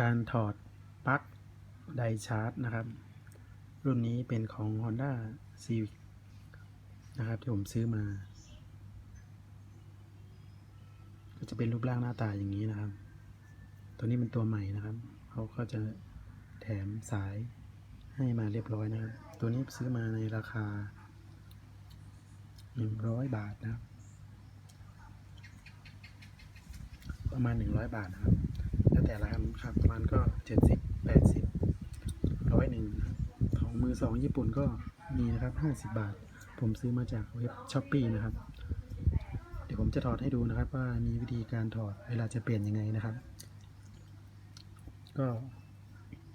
การถอดปลั๊กไดชาร์จนะครับ รุ่นนี้เป็นของ Honda Civic นะครับ ที่ผมซื้อมา ก็จะเป็นรูปร่างหน้าตาอย่างนี้นะครับ ตัวนี้เป็นตัวใหม่นะครับ เขาก็จะแถมสายให้มาเรียบร้อยนะครับ ตัวนี้ซื้อมาในราคา 100 บาทนะครับ ประมาณ 100 บาทนะครับ แต่ร้านครับร้านก็70 80ร้อยหนึ่งของมือสองญี่ปุ่นก็มีนะครับ50บบาท ผมซื้อมาจากเว็บช้อปปีนะครับ เดี๋ยวผมจะถอดให้ดูนะครับ ว่ามีวิธีการถอดเวลาจะเปลี่ยนยังไงนะครับ ก็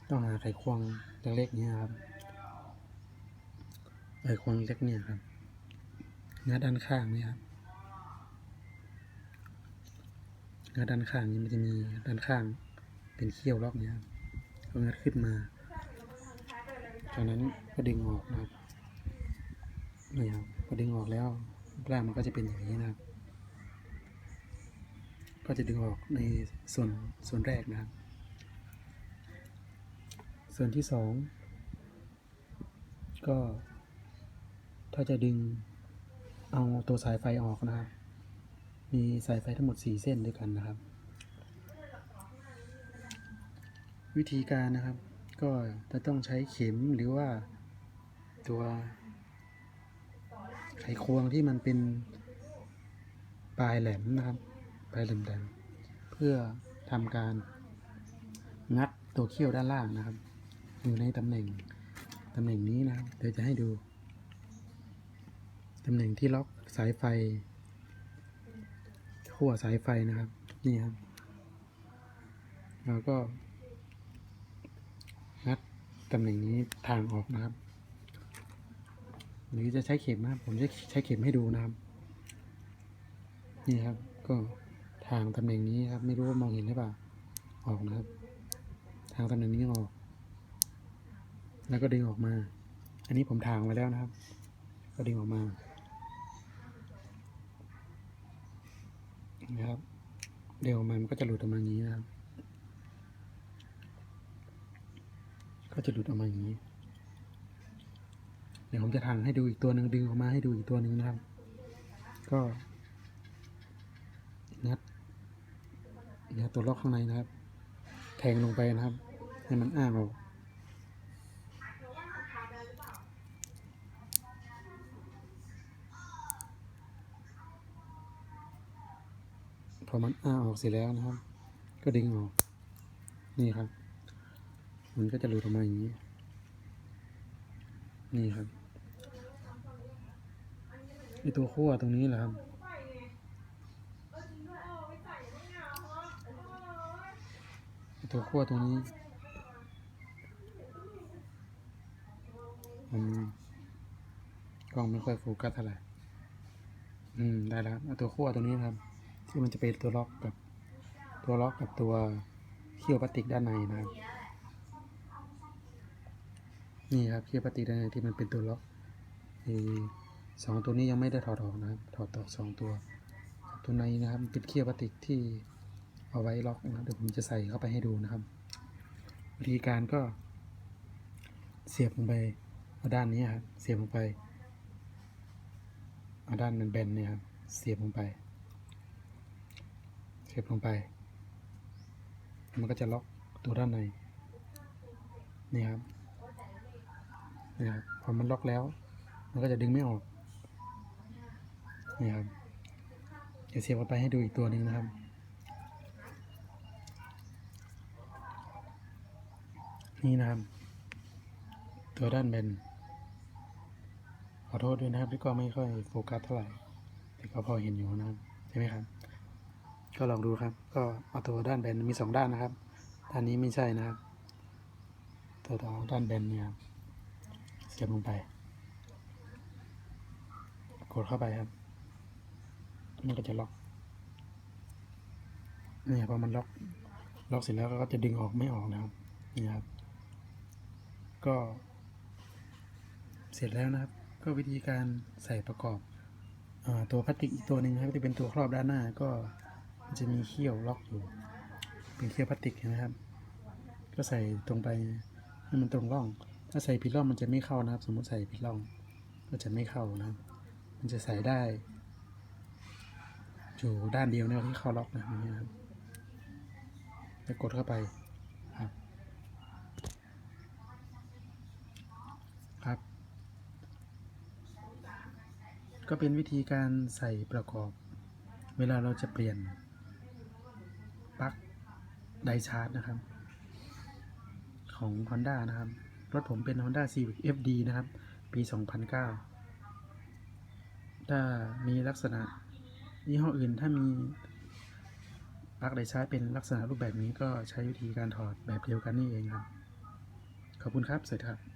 ต้องหาไขควงเล็กๆนี้ครับไขควงเล็กเนี่ยครับงัดด้านข้างนี่ครับงัดด้านข้างนี้มันจะมีด้านข้าง เป็นเขี้ยวล็อกเนี่ยก็งัดขึ้นมา จากนั้นก็ดึงออกนะครับนี่ครับพอดึงออกแล้วรูปร่างมันก็จะเป็นอย่างนี้นะครับ ก็จะดึงออกในส่วนส่วนแรกนะครับ ส่วนที่สองก็ ถ้าจะดึงเอาตัวสายไฟออกนะครับ มีสายไฟทั้งหมด 4 เส้นด้วยกันนะครับ วิธีการนะครับ ก็จะต้องใช้เข็มหรือว่าตัวไขควงที่มันเป็นปลายแหลมนะครับ ปลายแหลมๆเพื่อทำการงัดตัวเขี้ยวด้านล่างนะครับ อยู่ในตำแหน่งตำแหน่งนี้นะครับ เดี๋ยวจะให้ดูตำแหน่งที่ล็อกสายไฟขั้วสายไฟนะครับ นี่ครับ แล้วก็ ตำแหน่งนี้ทางออกนะครับ หรือจะใช้เข็มนะครับ ผมจะใช้เข็มให้ดูนะครับ นี่ครับ ก็ทางตำแหน่งนี้ครับ ไม่รู้ว่ามองเห็นหรือเปล่า ออกนะครับ ทางตำแหน่งนี้ออก แล้วก็ดึงออกมา อันนี้ผมทางไว้แล้วนะครับ ก็ดึงออกมา นะครับ เดี๋ยวมามันก็จะหลุดออกมาอย่างนี้นะครับ ก็ จะหลุดออกมาอย่างนี้ เดี๋ยวผมจะทางให้ดูอีกตัวหนึ่งดึงออกมาให้ดูอีกตัวหนึ่งนะครับ ก็งัดงัดตัวล็อกข้างในนะครับ แทงลงไปนะครับ ให้มันอ้างออกพอมันอ้าออกเสร็จแล้วนะครับ ก็ดึงออก นี่ครับ มันก็จะหลุดออกมาอย่างนี้ นี่ครับไอตัวขั้วตรงนี้แหละครับไอตัวขั้วตรงนี้มันกล้องไม่ค่อยโฟกัสเท่าไหร่ อืม ได้แล้วครับเอาตัวขั้วตรงนี้ครับ ที่มันจะเป็นตัวล็อกกับ ตัวล็อกกับตัวเขี้ยวพลาสติกด้านในนะครับ นี่ครับเขี้ยวพลาสติกด้ที่มันเป็นตัวล็อกสองตัวนี้ยังไม่ได้ถอดออกนะครับ ถอดออสองตัว ตัวในนะครับเป็นเขี้ยวพลาสติที่เอาไว้ล็อกนะเดี๋ยวผมจะใส่เข้าไปให้ดูนะครับ วิธีการก็ เสียบลงไปเอาด้านนี้ครับเสียบลงไปเอาด้านมันแบนเนี่ยครับเสียบลงไป เสียบลงไป มันก็จะล็อกตัวด้านในนี่ครับ นี่ครับพอมันล็อกแล้ว มันก็จะดึงไม่ออกนี่ครับเดี๋ยวเสียบเข้าไปให้ดูอีกตัวหนึ่งนะครับ นี่นะครับ ตัวด้านแบนขอโทษด้วยนะครับที่ก็ไม่ค่อยโฟกัสเท่าไหร่ แต่ก็พอเห็นอยู่นะครับใช่ไหมครับ ก็ลองดูครับ ก็เอาตัวด้านแบนมีสองด้านนะครับ ด้านนี้ไม่ใช่นะครับ ตัวต่อด้านแบนเนี่ยครับ เสียบลงไป กดเข้าไปครับ มันก็จะล็อก เนี่ยพอมันล็อก ล็อกเสร็จแล้วก็จะดึงออกไม่ออกนะครับ นี่ครับ ก็ เสร็จแล้วนะครับ ก็วิธีการใส่ประกอบอตัวพลาสติกอีกตัวหนึ่งครับที่เป็นตัวครอบด้านหน้าก็จะมีเขี้ยวล็อกอยู่ เป็นเขี้ยวพลาสติกนไหมครับ ก็ใส่ตรงไปให้มันตรงร่อง ถ้าใส่ผิดร่องมันจะไม่เข้านะครับ สมมติใส่ผิดร่องก็จะไม่เข้านะครับมันจะใส่ได้ อยู่ด้านเดียวเนี่ยที่เข้าล็อกนะนี้นะครับแล้วกดเข้าไปครับ ครับ ก็เป็นวิธีการใส่ประกอบ เวลาเราจะเปลี่ยนปลั๊กไดชาร์จนะครับ ของ Honda นะครับ รถผมเป็น Honda Civic FD นะครับ ปี 2009 ถ้ามีลักษณะยี่ห้ออื่นถ้ามีปลั๊กไดชาร์จเป็นลักษณะรูปแบบนี้ก็ใช้วิธีการถอดแบบเดียวกันนี่เองครับ ขอบคุณครับ สวัสดีครับ